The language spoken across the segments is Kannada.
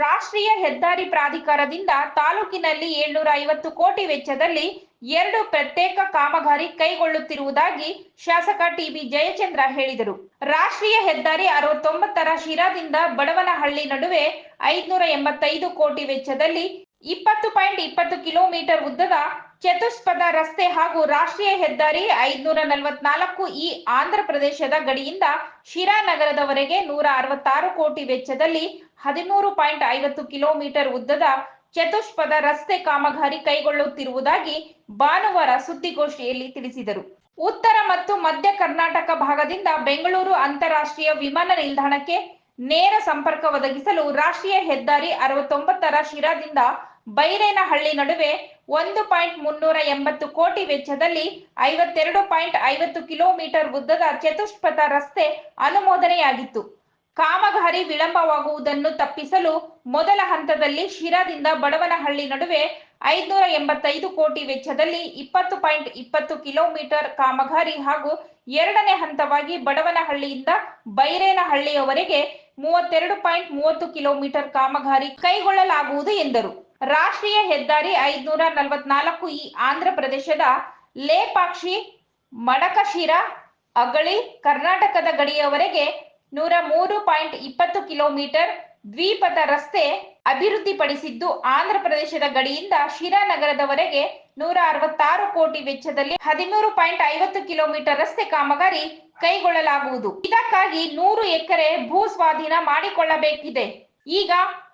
ರಾಷ್ಟ್ರೀಯ ಹೆದ್ದಾರಿ ಪ್ರಾಧಿಕಾರದಿಂದ ತಾಲೂಕಿನಲ್ಲಿ ಏಳ್ನೂರ ಐವತ್ತು ಕೋಟಿ ವೆಚ್ಚದಲ್ಲಿ ಎರಡು ಪ್ರತ್ಯೇಕ ಕಾಮಗಾರಿ ಕೈಗೊಳ್ಳುತ್ತಿರುವುದಾಗಿ ಶಾಸಕ ಟಿಬಿ ಜಯಚಂದ್ರ ಹೇಳಿದರು. ರಾಷ್ಟ್ರೀಯ ಹೆದ್ದಾರಿ ಅರವತ್ತೊಂಬತ್ತರ ಶಿರಾದಿಂದ ಬಡವನಹಳ್ಳಿ ನಡುವೆ ಐದುನೂರ ಎಂಬತ್ತೈದು ಕೋಟಿ ವೆಚ್ಚದಲ್ಲಿ ಇಪ್ಪತ್ತು ಪಾಯಿಂಟ್ ಇಪ್ಪತ್ತು ಕಿಲೋಮೀಟರ್ ಉದ್ದದ ಚತುಷ್ಪದ ರಸ್ತೆ ಹಾಗೂ ರಾಷ್ಟ್ರೀಯ ಹೆದ್ದಾರಿ ಐದುನೂರ ನಲವತ್ನಾಲ್ಕು ಈ ಆಂಧ್ರ ಪ್ರದೇಶದ ಗಡಿಯಿಂದ ಶಿರಾ ನಗರದವರೆಗೆ ನೂರ ಅರವತ್ತಾರು ಕೋಟಿ ವೆಚ್ಚದಲ್ಲಿ ಹದಿಮೂರು ಪಾಯಿಂಟ್ ಐವತ್ತು ಕಿಲೋಮೀಟರ್ ಉದ್ದದ ಚತುಷ್ಪದ ರಸ್ತೆ ಕಾಮಗಾರಿ ಕೈಗೊಳ್ಳುತ್ತಿರುವುದಾಗಿ ಭಾನುವಾರ ಸುದ್ದಿಗೋಷ್ಠಿಯಲ್ಲಿ ತಿಳಿಸಿದರು. ಉತ್ತರ ಮತ್ತು ಮಧ್ಯ ಕರ್ನಾಟಕ ಭಾಗದಿಂದ ಬೆಂಗಳೂರು ಅಂತಾರಾಷ್ಟ್ರೀಯ ವಿಮಾನ ನಿಲ್ದಾಣಕ್ಕೆ ನೇರ ಸಂಪರ್ಕ ಒದಗಿಸಲು ರಾಷ್ಟ್ರೀಯ ಹೆದ್ದಾರಿ ಅರವತ್ತೊಂಬತ್ತರ ಶಿರಾದಿಂದ ಬೈರೇನಹಳ್ಳಿ ನಡುವೆ ಒಂದು ಪಾಯಿಂಟ್ ಮುನ್ನೂರ ಎಂಬತ್ತು ಕೋಟಿ ವೆಚ್ಚದಲ್ಲಿ ಐವತ್ತೆರಡು ಪಾಯಿಂಟ್ ಐವತ್ತು ಕಿಲೋಮೀಟರ್ ಉದ್ದದ ಚತುಷ್ಪಥ ರಸ್ತೆ ಅನುಮೋದನೆಯಾಗಿತ್ತು. ಕಾಮಗಾರಿ ವಿಳಂಬವಾಗುವುದನ್ನು ತಪ್ಪಿಸಲು ಮೊದಲ ಹಂತದಲ್ಲಿ ಶಿರಾದಿಂದ ಬಡವನಹಳ್ಳಿ ನಡುವೆ ಐದುನೂರ ಎಂಬತ್ತೈದು ಕೋಟಿ ವೆಚ್ಚದಲ್ಲಿ ಇಪ್ಪತ್ತು ಪಾಯಿಂಟ್ ಇಪ್ಪತ್ತು ಕಿಲೋಮೀಟರ್ ಕಾಮಗಾರಿ ಹಾಗೂ ಎರಡನೇ ಹಂತವಾಗಿ ಬಡವನಹಳ್ಳಿಯಿಂದ ಬೈರೇನಹಳ್ಳಿಯವರೆಗೆ ಮೂವತ್ತೆರಡು ಪಾಯಿಂಟ್ ಮೂವತ್ತು ಕಿಲೋಮೀಟರ್ ಕಾಮಗಾರಿ ಕೈಗೊಳ್ಳಲಾಗುವುದು ಎಂದರು. ರಾಷ್ಟ್ರೀಯ ಹೆದ್ದಾರಿ ಐದುನೂರ ನಲವತ್ನಾಲ್ಕು ಈ ಆಂಧ್ರ ಪ್ರದೇಶದ ಲೇಪಾಕ್ಷಿ ಮಡಕಶಿರ, ಅಗಳಿ, ಕರ್ನಾಟಕದ ಗಡಿಯವರೆಗೆ ನೂರ ಮೂರು ಪಾಯಿಂಟ್ ಇಪ್ಪತ್ತು ಕಿಲೋಮೀಟರ್ ದ್ವೀಪದ ರಸ್ತೆ ಅಭಿವೃದ್ಧಿಪಡಿಸಿದ್ದು ಆಂಧ್ರ ಪ್ರದೇಶದ ಗಡಿಯಿಂದ ಶಿರಾ ನಗರದವರೆಗೆ ನೂರ ಅರವತ್ತಾರು ಕೋಟಿ ವೆಚ್ಚದಲ್ಲಿ ಹದಿಮೂರು ಪಾಯಿಂಟ್ ಐವತ್ತು ಕಿಲೋಮೀಟರ್ ರಸ್ತೆ ಕಾಮಗಾರಿ ಕೈಗೊಳ್ಳಲಾಗುವುದು. ಇದಕ್ಕಾಗಿ ನೂರು ಎಕರೆ ಭೂ ಸ್ವಾಧೀನ ಮಾಡಿಕೊಳ್ಳಬೇಕಿದೆ. ಈಗ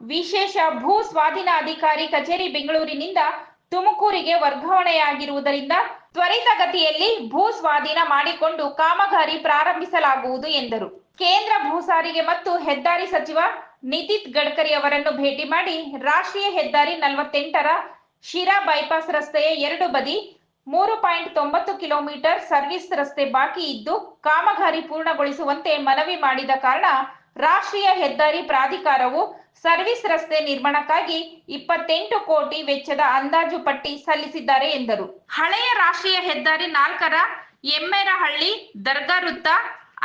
ವಿಶೇಷ ಭೂ ಸ್ವಾಧೀನ ಅಧಿಕಾರಿ ಕಚೇರಿ ಬೆಂಗಳೂರಿನಿಂದ ತುಮಕೂರಿಗೆ ವರ್ಗಾವಣೆಯಾಗಿರುವುದರಿಂದ ತ್ವರಿತಗತಿಯಲ್ಲಿ ಭೂ ಸ್ವಾಧೀನ ಮಾಡಿಕೊಂಡು ಕಾಮಗಾರಿ ಪ್ರಾರಂಭಿಸಲಾಗುವುದು ಎಂದರು. ಕೇಂದ್ರ ಭೂ ಸಾರಿಗೆ ಮತ್ತು ಹೆದ್ದಾರಿ ಸಚಿವ ನಿತಿನ್ ಗಡ್ಕರಿ ಅವರನ್ನು ಭೇಟಿ ಮಾಡಿ ರಾಷ್ಟ್ರೀಯ ಹೆದ್ದಾರಿ ನಲವತ್ತೆಂಟರ ಶಿರಾ ಬೈಪಾಸ್ ರಸ್ತೆಯ ಎರಡು ಬದಿ ಮೂರು ಪಾಯಿಂಟ್ ತೊಂಬತ್ತು ಕಿಲೋಮೀಟರ್ ಸರ್ವಿಸ್ ರಸ್ತೆ ಬಾಕಿ ಇದ್ದು ಕಾಮಗಾರಿ ಪೂರ್ಣಗೊಳಿಸುವಂತೆ ಮನವಿ ಮಾಡಿದ ಕಾರಣ ರಾಷ್ಟ್ರೀಯ ಹೆದ್ದಾರಿ ಪ್ರಾಧಿಕಾರವು ಸರ್ವಿಸ್ ರಸ್ತೆ ನಿರ್ಮಾಣಕ್ಕಾಗಿ ಇಪ್ಪತ್ತೆಂಟು ಕೋಟಿ ವೆಚ್ಚದ ಅಂದಾಜು ಪಟ್ಟಿ ಸಲ್ಲಿಸಿದ್ದಾರೆ ಎಂದರು. ಹಳೆಯ ರಾಷ್ಟ್ರೀಯ ಹೆದ್ದಾರಿ ನಾಲ್ಕರ ಎಮ್ಮೆರಹಳ್ಳಿ ದರ್ಗಾ ವೃತ್ತ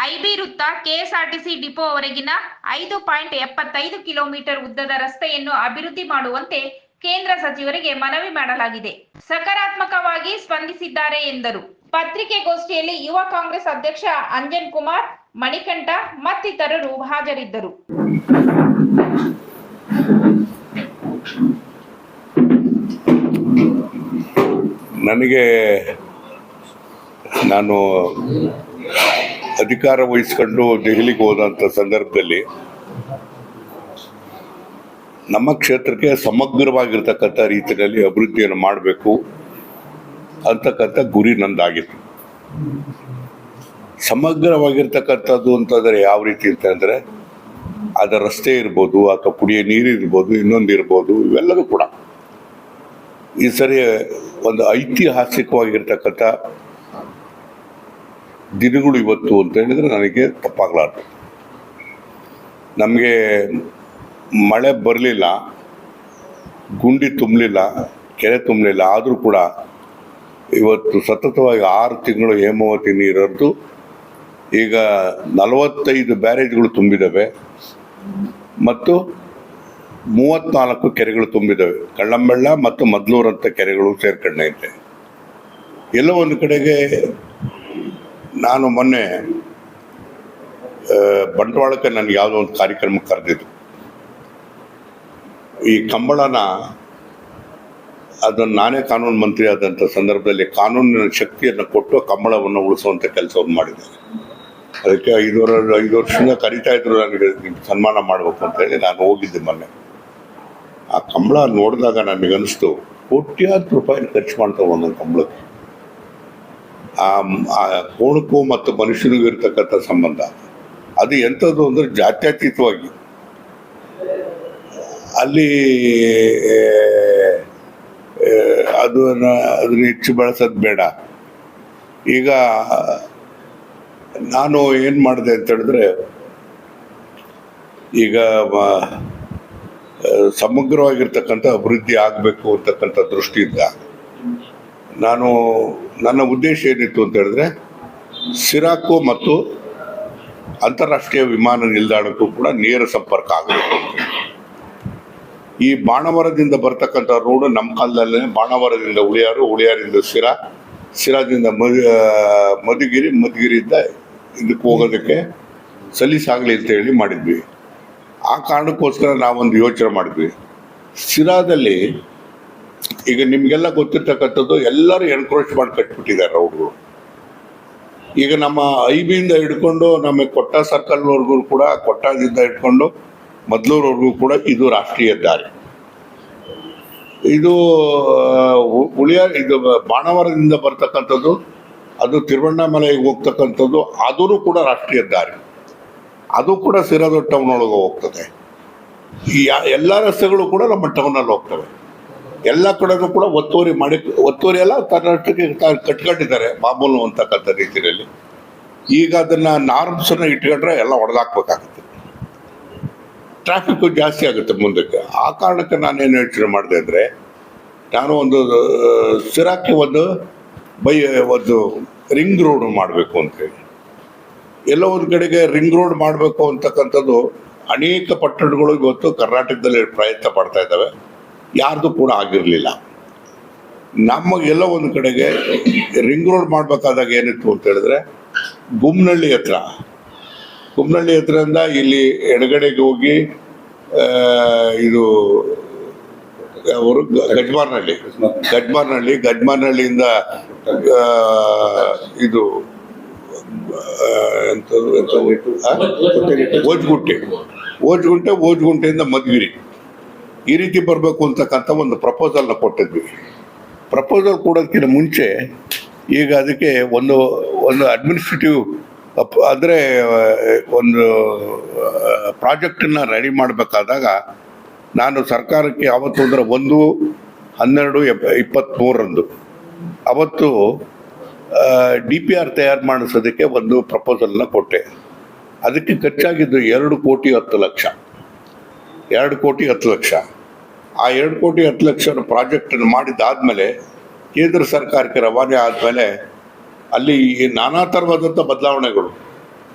ಐಬಿ ವೃತ್ತ ಕೆಎಸ್ಆರ್ಟಿಸಿ ಡಿಪೋವರೆಗಿನ ಐದು ಪಾಯಿಂಟ್ ಎಪ್ಪತ್ತೈದು ಕಿಲೋಮೀಟರ್ ಉದ್ದದ ರಸ್ತೆಯನ್ನು ಅಭಿವೃದ್ಧಿ ಮಾಡುವಂತೆ ಕೇಂದ್ರ ಸಚಿವರಿಗೆ ಮನವಿ ಮಾಡಲಾಗಿದೆ. ಸಕಾರಾತ್ಮಕವಾಗಿ ಸ್ಪಂದಿಸಿದ್ದಾರೆ ಎಂದರು. ಪತ್ರಿಕೆಗೋಷ್ಠಿಯಲ್ಲಿ ಯುವ ಕಾಂಗ್ರೆಸ್ ಅಧ್ಯಕ್ಷ ಅಂಜನ್ ಕುಮಾರ್, ಮಣಿಕಂಠ ಮತ್ತಿತರರು ಹಾಜರಿದ್ದರು. ನನಗೆ ನಾನು ಅಧಿಕಾರ ವಹಿಸ್ಕೊಂಡು ದೆಹಲಿಗೆ ಹೋದಂಥ ಸಂದರ್ಭದಲ್ಲಿ ನಮ್ಮ ಕ್ಷೇತ್ರಕ್ಕೆ ಸಮಗ್ರವಾಗಿರ್ತಕ್ಕಂಥ ರೀತಿಯಲ್ಲಿ ಅಭಿವೃದ್ಧಿಯನ್ನು ಮಾಡಬೇಕು ಅಂತಕ್ಕಂಥ ಗುರಿ ನಂದಾಗಿತ್ತು. ಸಮಗ್ರವಾಗಿರ್ತಕ್ಕಂಥದ್ದು ಅಂತಂದರೆ ಯಾವ ರೀತಿ ಅಂತಂದರೆ ಅದರ ರಸ್ತೆ ಇರ್ಬೋದು ಅಥವಾ ಕುಡಿಯೋ ನೀರು ಇರ್ಬೋದು, ಇನ್ನೊಂದು ಇರ್ಬೋದು, ಇವೆಲ್ಲವೂ ಕೂಡ. ಈ ಸರಿ ಒಂದು ಐತಿಹಾಸಿಕವಾಗಿರ್ತಕ್ಕಂಥ ದಿನಗಳು ಇವತ್ತು ಅಂತ ಹೇಳಿದ್ರೆ ನನಗೆ ತಪ್ಪಾಗಲಾರ್ದು. ನಮಗೆ ಮಳೆ ಬರಲಿಲ್ಲ, ಗುಂಡಿ ತುಂಬಲಿಲ್ಲ, ಕೆರೆ ತುಂಬಲಿಲ್ಲ, ಆದರೂ ಕೂಡ ಇವತ್ತು ಸತತವಾಗಿ ಆರು ತಿಂಗಳು ಹೇಮಾವತಿ ನೀರದ್ದು, ಈಗ ನಲವತ್ತೈದು ಬ್ಯಾರೇಜ್ಗಳು ತುಂಬಿದ್ದಾವೆ ಮತ್ತು ಮೂವತ್ನಾಲ್ಕು ಕೆರೆಗಳು ತುಂಬಿದ್ದಾವೆ ಕಳ್ಳಂಬೆಳ್ಳ ಮತ್ತು ಮದ್ಲೂರು ಅಂತ ಕೆರೆಗಳು ಇದೆ. ಎಲ್ಲ ಒಂದು ಕಡೆಗೆ ನಾನು ಮೊನ್ನೆ ಬಂಡವಾಳಕ್ಕೆ ಬಂಟ್ವಾಳಕ್ಕೆ ನನಗೆ ಯಾವುದೋ ಒಂದು ಕಾರ್ಯಕ್ರಮ ಕರೆದಿದ್ದು. ಈ ಕಂಬಳನ, ಅದನ್ನು ನಾನೇ ಕಾನೂನು ಮಂತ್ರಿ ಆದಂಥ ಸಂದರ್ಭದಲ್ಲಿ ಕಾನೂನಿನ ಶಕ್ತಿಯನ್ನು ಕೊಟ್ಟು ಕಂಬಳವನ್ನು ಉಳಿಸುವಂಥ ಕೆಲಸವನ್ನು ಮಾಡಿದ್ದೇನೆ ಅದಕ್ಕೆ ಐದು ವರ್ಷ ಐದು ವರ್ಷದಿಂದ ಕರಿತಾ ಇದ್ರು, ನನಗೆ ಸನ್ಮಾನ ಮಾಡಬೇಕು ಅಂತ ಹೇಳಿ ನಾನು ಹೋಗಿದ್ದೆ ಮೊನ್ನೆ. ಆ ಕಂಬಳ ನೋಡಿದಾಗ ನನಗೆ ಅನಿಸ್ತು ಕೋಟ್ಯಾಂತರ ರೂಪಾಯಿ ಖರ್ಚು ಮಾಡ್ತಾವೆ ಒಂದೊಂದು ಕಂಬಳಕ್ಕೆ ಆ ಆ ಕೋಣಕ್ಕೂ ಮತ್ತು ಮನುಷ್ಯನಿಗೂ ಇರತಕ್ಕಂಥ ಸಂಬಂಧ. ಅದು ಎಂಥದ್ದು ಅಂದರೆ ಜಾತ್ಯತೀತವಾಗಿ. ಅಲ್ಲಿ ಅದು ಅದನ್ನ ಹೆಚ್ಚು ಬೆಳೆಸೋದು ಬೇಡ. ಈಗ ನಾನು ಏನು ಮಾಡಿದೆ ಅಂತ ಹೇಳಿದ್ರೆ, ಈಗ ಸಮಗ್ರವಾಗಿರ್ತಕ್ಕಂಥ ಅಭಿವೃದ್ಧಿ ಆಗಬೇಕು ಅಂತಕ್ಕಂಥ ದೃಷ್ಟಿಯಿಂದ ನಾನು, ನನ್ನ ಉದ್ದೇಶ ಏನಿತ್ತು ಅಂತ ಹೇಳಿದ್ರೆ, ಸಿರಾಕು ಮತ್ತು ಅಂತಾರಾಷ್ಟ್ರೀಯ ವಿಮಾನ ನಿಲ್ದಾಣಕ್ಕೂ ಕೂಡ ನೇರ ಸಂಪರ್ಕ ಆಗಬೇಕು. ಈ ಬಾಣವರದಿಂದ ಬರ್ತಕ್ಕಂಥ ರೋಡು ನಮ್ಮ ಕಾಲದಲ್ಲೇ ಬಾಣವರದಿಂದ ಉಳಿಯಾರು, ಉಳಿಯಾರಿಂದ ಸಿರಾ, ಸಿರಾದಿಂದ ಮಧು ಮಧುಗಿರಿ, ಮಧುಗಿರಿಯಿಂದ ಇದಕ್ಕೆ ಹೋಗೋದಕ್ಕೆ ಸಲೀಸಾಗಲಿ ಅಂತ ಹೇಳಿ ಮಾಡಿದ್ವಿ. ಆ ಕಾರಣಕ್ಕೋಸ್ಕರ ನಾವೊಂದು ಯೋಚನೆ ಮಾಡಿದ್ವಿ. ಶಿರಾದಲ್ಲಿ ಈಗ ನಿಮಗೆಲ್ಲ ಗೊತ್ತಿರ್ತಕ್ಕಂಥದ್ದು ಎಲ್ಲರೂ ಎನ್ಕ್ರೋಚ್ ಮಾಡಿ ಕಟ್ಬಿಟ್ಟಿದ್ದಾರೆ ರೋಡ್ಗಳು ಈಗ ನಮ್ಮ ಐ ಬಿಯಿಂದ ಹಿಡ್ಕೊಂಡು ನಮ್ಮ ಕೊಟ್ಟ ಸರ್ಕಲ್ವರೆಗೂ ಕೂಡ, ಕೊಟ್ಟದಿಂದ ಹಿಡ್ಕೊಂಡು ಮೊದಲೂರವರೆಗೂ ಕೂಡ ಇದು ರಾಷ್ಟ್ರೀಯ ದಾರಿ. ಇದು ಉಳಿಯ, ಇದು ಬಾಣವರದಿಂದ ಬರ್ತಕ್ಕಂಥದ್ದು, ಅದು ತಿರುವಣ್ಣಾಮಲೆಗೆ ಹೋಗ್ತಕ್ಕಂಥದ್ದು ಆದರೂ ಕೂಡ ರಾಷ್ಟ್ರೀಯ ದಾರಿ. ಅದು ಕೂಡ ಸಿರೋದು ಟೌನ್ ಒಳಗೆ ಹೋಗ್ತದೆ. ಈ ಎಲ್ಲ ರಸ್ತೆಗಳು ಕೂಡ ನಮ್ಮ ಟೌನಲ್ಲಿ ಹೋಗ್ತವೆ. ಎಲ್ಲ ಕಡೆನೂ ಕೂಡ ಒತ್ತುವರಿ ಮಾಡಿ, ಒತ್ತುವರಿ ಎಲ್ಲ ತನ್ನಷ್ಟಕ್ಕೆ ಕಟ್ಕೊಂಡಿದ್ದಾರೆ, ಮಾಮೂಲು ಅಂತಕ್ಕಂಥ ರೀತಿಯಲ್ಲಿ. ಈಗ ಅದನ್ನ ನಾರ್ಮ್ಸನ್ನು ಇಟ್ಕೊಂಡ್ರೆ ಎಲ್ಲ ಹೊಡೆದಾಕ್ಬೇಕಾಗುತ್ತೆ ಟ್ರಾಫಿಕ್ ಜಾಸ್ತಿ ಆಗುತ್ತೆ ಮುಂದಕ್ಕೆ. ಆ ಕಾರಣಕ್ಕೆ ನಾನೇನು ಯೋಚನೆ ಮಾಡಿದೆ ಅಂದರೆ, ನಾನು ಒಂದು ಸಿರಾಕ್ಕೆ ಒಂದು ಬೈ, ಒಂದು ರಿಂಗ್ ರೋಡ್ ಮಾಡಬೇಕು ಅಂತೇಳಿ ಎಲ್ಲೋ ಒಂದು ಕಡೆಗೆ ರಿಂಗ್ ರೋಡ್ ಮಾಡಬೇಕು ಅಂತಕ್ಕಂಥದ್ದು ಅನೇಕ ಪಟ್ಟಣಗಳು ಇವತ್ತು ಕರ್ನಾಟಕದಲ್ಲಿ ಪ್ರಯತ್ನ ಪಡ್ತಾ ಇದ್ದಾವೆ. ಯಾರ್ದು ಕೂಡ ಆಗಿರಲಿಲ್ಲ. ನಮಗೆಲ್ಲ ಒಂದು ಕಡೆಗೆ ರಿಂಗ್ ರೋಡ್ ಮಾಡಬೇಕಾದಾಗ ಏನಿತ್ತು ಅಂತ ಹೇಳಿದ್ರೆ ಗುಮ್ನಳ್ಳಿ ಹತ್ರ. ಗುಮ್ನಳ್ಳಿ ಹತ್ರದಿಂದ ಇಲ್ಲಿ ಎಡಗಡೆಗೆ ಹೋಗಿ ಇದು, ಅವರು ಗಜ್ಮಾರ್ನಹಳ್ಳಿ ಗಜ್ಮಾರ್ನಹಳ್ಳಿ ಗಜ್ಮಾರ್ನಹಳ್ಳಿಯಿಂದ ಇದು ಆ? ಓಜ್ಗುಂಟೆ. ಓಜ್ಗುಂಟೆ, ಓಜ್ಗುಂಟೆಯಿಂದ ಮದ್ವಿರಿ ಈ ರೀತಿ ಬರಬೇಕು ಅಂತಕ್ಕಂಥ ಒಂದು ಪ್ರಪೋಸಲ್ನ ಕೊಟ್ಟಿದ್ವಿ. ಪ್ರಪೋಸಲ್ ಕೊಡೋದಕ್ಕಿಂತ ಮುಂಚೆ ಈಗ ಅದಕ್ಕೆ ಒಂದು ಒಂದು ಅಡ್ಮಿನಿಸ್ಟ್ರೇಟಿವ್ ಅಂದರೆ, ಒಂದು, ಪ್ರಾಜೆಕ್ಟನ್ನು ರೆಡಿ ಮಾಡಬೇಕಾದಾಗ ನಾನು ಸರ್ಕಾರಕ್ಕೆ ಅವತ್ತು ಅಂದರೆ ಒಂದು, ಹನ್ನೆರಡು, ಎಪ್ ಇಪ್ಪತ್ತ್ಮೂರರಂದು ಅವತ್ತು ಡಿ ಪಿ ಆರ್ ತಯಾರು ಮಾಡಿಸೋದಕ್ಕೆ ಒಂದು ಪ್ರಪೋಸಲ್ನ ಕೊಟ್ಟೆ ಅದಕ್ಕೆ ಖರ್ಚಾಗಿದ್ದು ಎರಡು ಕೋಟಿ ಹತ್ತು ಲಕ್ಷ. ಎರಡು ಕೋಟಿ ಹತ್ತು ಲಕ್ಷ. ಆ ಎರಡು ಕೋಟಿ ಹತ್ತು ಲಕ್ಷ ಪ್ರಾಜೆಕ್ಟನ್ನು ಮಾಡಿದ್ದಾದಮೇಲೆ ಕೇಂದ್ರ ಸರ್ಕಾರಕ್ಕೆ ರವಾನೆ ಆದಮೇಲೆ ಅಲ್ಲಿ ನಾನಾ ಥರವಾದಂಥ ಬದಲಾವಣೆಗಳು,